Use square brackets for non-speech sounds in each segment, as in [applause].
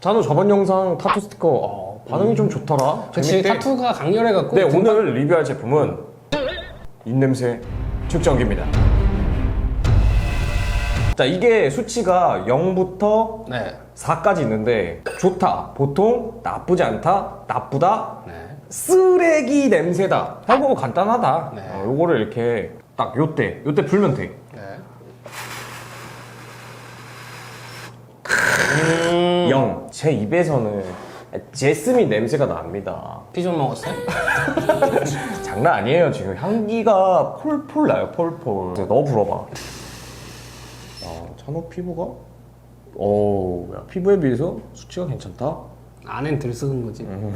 찬우 저번 영상 타투 스티커 어, 반응이 좀 좋더라. 그치 재밌대. 타투가 강렬해갖고 네 등반- 오늘 리뷰할 제품은 입냄새 측정기입니다. 자 이게 수치가 0부터 네. 4까지 있는데 좋다, 보통, 나쁘지 않다, 나쁘다, 네. 쓰레기 냄새다. 해보고 간단하다. 네. 어, 요거를 이렇게 딱 요때, 요때 불면 돼. 네. 음. 0. 제 입에서는 제스민 냄새가 납니다. 피존 먹었어요? [laughs] 장난 아니에요, 지금. 향기가 폴폴 나요, 폴폴. 너 불어봐. 아, 찬호 피부가? 오, 야, 피부에 비해서 수치가 괜찮다? 안엔 들썩은 거지. 음.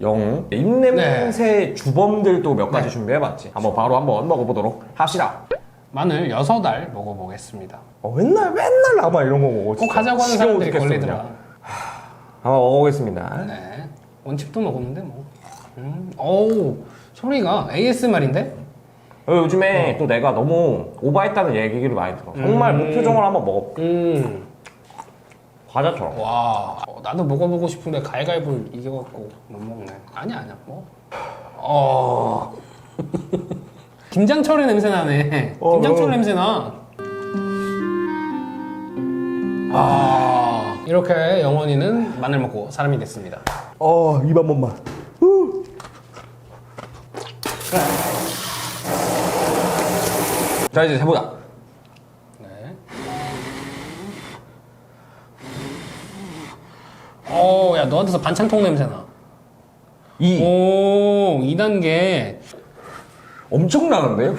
0. 입냄새 주범들도 몇 가지 네. 준비해봤지. 한번 바로 한번 먹어보도록 합시다. 마늘 6알 먹어보겠습니다. 어, 맨날, 맨날 나만 이런 거 먹어. 꼭 진짜. 하자고 하는 지겨워 사람들이 죽겠어, 걸리더라. 그냥. 한번 먹어보겠습니다. 네. 원칩도 먹었는데 뭐. 음. 어우 소리가 ASMR인데? 어, 요즘에 또 내가 너무 오버했다는 얘기를 많이 들어. 정말 음. 무표정을 한번 먹어. 음. 과자처럼. 와. 어, 나도 먹어보고 싶은데 가위가위보 이겨갖고 못 먹네. 아니야 아니야 뭐. 어. [laughs] 김장철의 냄새 나네. 어, 김장철 어. 냄새 나. 아. 이렇게 영원히는 마늘 먹고 사람이 됐습니다. 어, 입 한 번만. 자, 이제 해보자. 네. 어, 야, 너한테서 반찬통 냄새 나. 2. 오, 2단계. 엄청 나는데요?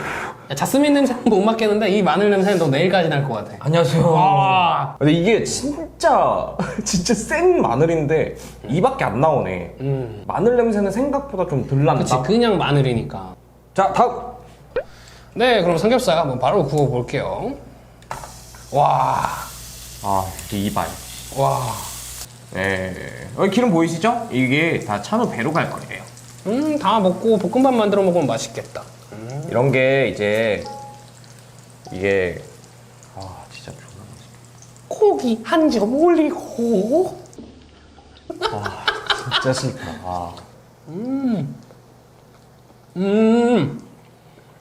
야, 자스민 냄새는 못 맡겠는데, 이 마늘 냄새는 너 내일까지 날 것 같아. 안녕하세요. 와. 근데 이게 진짜, [laughs] 진짜 센 마늘인데, 이밖에 안 나오네. 음. 마늘 냄새는 생각보다 좀 덜 난다. 그치, 그냥 마늘이니까. 자, 다음. 네, 그럼 삼겹살 한번 바로 구워볼게요. 와, 아, 이게 이발. 와. 네. 여기 기름 보이시죠? 이게 다 찬우 배로 갈 거예요. 음, 다 먹고 볶음밥 만들어 먹으면 맛있겠다. 이런 게 이제, 이게, 아, 진짜 존나. 고기 한 점 올리고. 진짜 싫다. 아. 음. 음.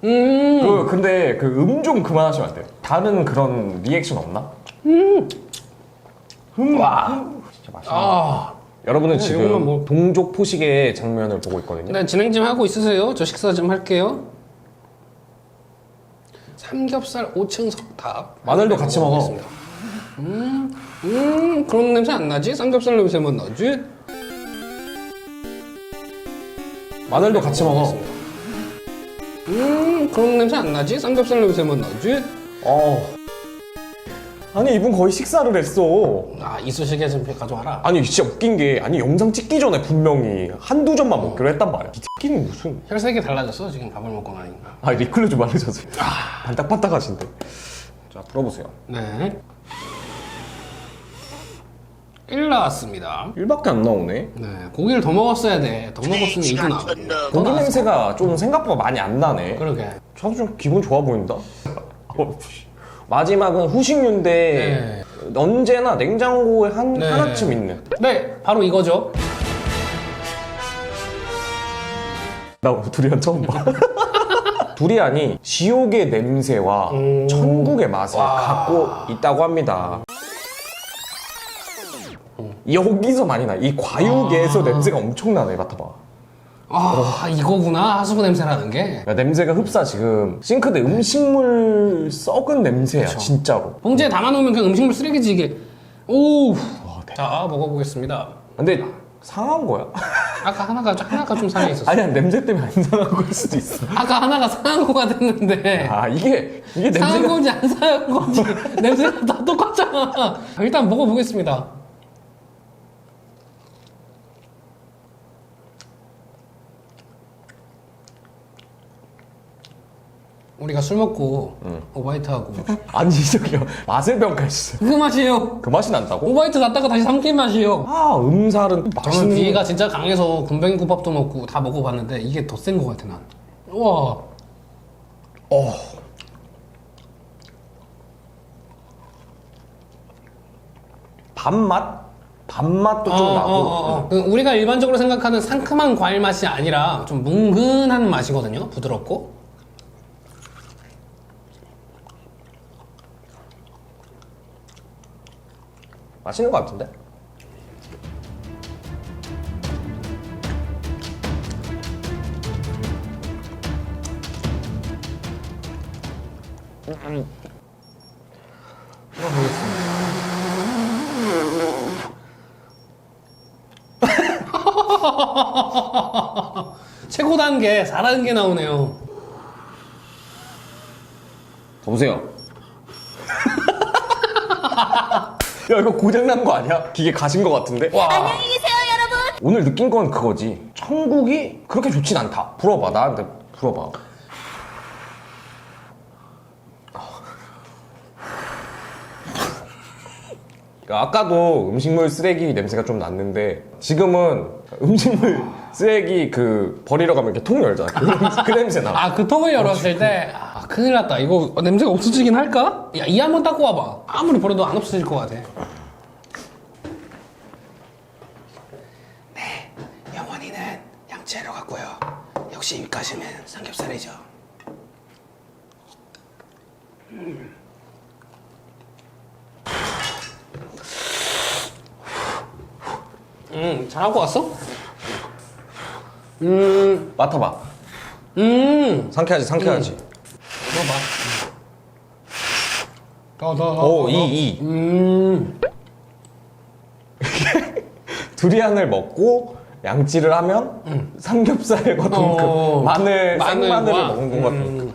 그, 근데 그 음 좀 그만하시면 안 돼요? 다른 그런 리액션 없나? 음. 음. 와. 음. 진짜 맛있네. 아. 여러분은 네, 지금 이것만 뭐- 동족 포식의 장면을 보고 있거든요. 네, 진행 좀 하고 있으세요. 저 식사 좀 할게요. 삼겹살 5층 석탑. 마늘도 같이 먹어. 먹어보겠습니다. 음, 음, 그런 냄새 안 나지? 삼겹살 냄새만 나지? 마늘도 같이 먹어. 음, 그런 냄새 안 나지? 삼겹살 냄새만 나지? 어. 아니 이분 거의 식사를 했어. 아, 이쑤시개 좀 가져와라. 아니 진짜 웃긴 게 아니 영상 찍기 전에 분명히 한두 점만 먹기로 했단 말이야. 이 새끼는 무슨 혈색이 달라졌어, 지금 밥을 먹고 나니까. 아 리클로 좀 알려줘서 반딱반딱하신데. 자 불어보세요. 네. 1 나왔습니다. 1밖에 안 나오네. 네, 고기를 더 먹었어야 돼. 더 먹었으면 2도 나오고. 고기 냄새가 좀 생각보다 많이 안 나네. 그러게. 저도 좀 기분 좋아 보인다. 어, 씨. 마지막은 후식류인데 언제나 냉장고에 한 네. 하나쯤 있는. 네, 바로 이거죠. 나 두리안 처음 봐. [laughs] 두리안이 지옥의 냄새와 음. 천국의 맛을 와. 갖고 있다고 합니다. 여기서 많이 나. 이 과육에서 아. 냄새가 엄청 나네. 맡아봐. 아, 이거구나. 하수구 냄새라는 게. 야, 냄새가 흡사 지금. 싱크대 음식물 썩은 냄새야. 진짜로. 봉지에 담아놓으면 그냥 음식물 쓰레기지, 이게. 오. 와, 대- 자, 먹어보겠습니다. 근데 상한 거야? 아까 하나가, 하나가 좀 상해 있었어. 아니야 냄새 때문에 안 상한 거일 수도 있어. 아까 하나가 상한 거 같았는데. 아 이게 이게 상한 냄새가 건지 안 상한 건지 [laughs] 냄새가 다 똑같잖아. 일단 먹어보겠습니다. 우리가 술 먹고 오바이트 하고 [laughs] 아니 저기요 맛을 평가했어. 그 맛이에요. 그 맛이 난다고? 오바이트 갔다가 다시 삼킨 맛이에요. 아 음살은 저는 맛있는. 비위가 진짜 강해서 군뱅이국밥도 먹고 다 먹어봤는데 이게 더 센 것 같아 난. 우와. 어. 밥맛? 밥맛도 좀 어, 나고 어, 어, 어. 그 우리가 일반적으로 생각하는 상큼한 과일 맛이 아니라 좀 뭉근한 맛이거든요. 부드럽고. 맛있는 것 같은데? 최고 단계, 4단계 나오네요. 보세요. [laughs] 야 이거 고장 난 거 아니야? 기계 가신 거 같은데? 와. 안녕히 계세요, 여러분. 오늘 느낀 건 그거지. 천국이 그렇게 좋진 않다. 불어봐 나한테 불어봐. 아까도 음식물 쓰레기 냄새가 좀 났는데 지금은 음식물 쓰레기 그 버리러 가면 이렇게 통 열잖아. 그, 냄새- 그 냄새 나. 아, 그 통을 열었을 때, 아, 큰일 났다. 이거 냄새가 없어지긴 할까? 야, 이 한번 닦고 와봐. 아무리 버려도 안 없어질 것 같아. 네, 영원히는 양치하러 갔고요. 역시 입가심은 삼겹살이죠. 음, 잘하고 왔어? 음, 맡아봐. 음. 상쾌하지 상쾌하지. 먹어봐. 더, 더, 더. 오, 더, 이, 더. 이. 음. [laughs] 두리안을 먹고 양치를 하면 삼겹살과 동 어. 마늘 마늘과? 생마늘을 먹는 것 같은. 음.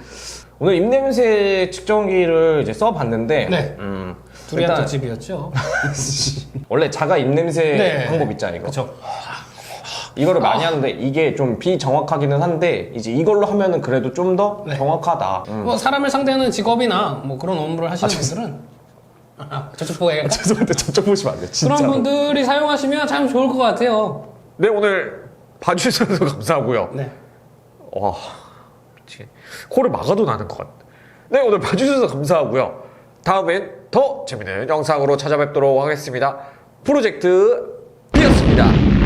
오늘 입냄새 측정기를 이제 써봤는데 네. 음, 두리안 일단 집이었죠. [laughs] 원래 자가 입냄새 네. 방법 있잖아 이거. 그쵸. 이거를 많이 하는데 이게 좀 비정확하기는 한데 이제 이걸로 하면은 그래도 좀 더 네. 정확하다. 음. 뭐 사람을 상대하는 직업이나 뭐 그런 업무를 하시는 분들은 아, 저쪽 보게 죄송한데 저쪽 보시면 안 돼. 진짜로. 그런 분들이 사용하시면 참 좋을 것 같아요. 네 오늘 봐주셔서 감사하고요. 네. 와, 미치겠네. 코를 막아도 나는 것 같아. 네, 오늘 봐주셔서 감사하고요. 다음엔 더 재밌는 영상으로 찾아뵙도록 하겠습니다. 프로젝트 이었습니다.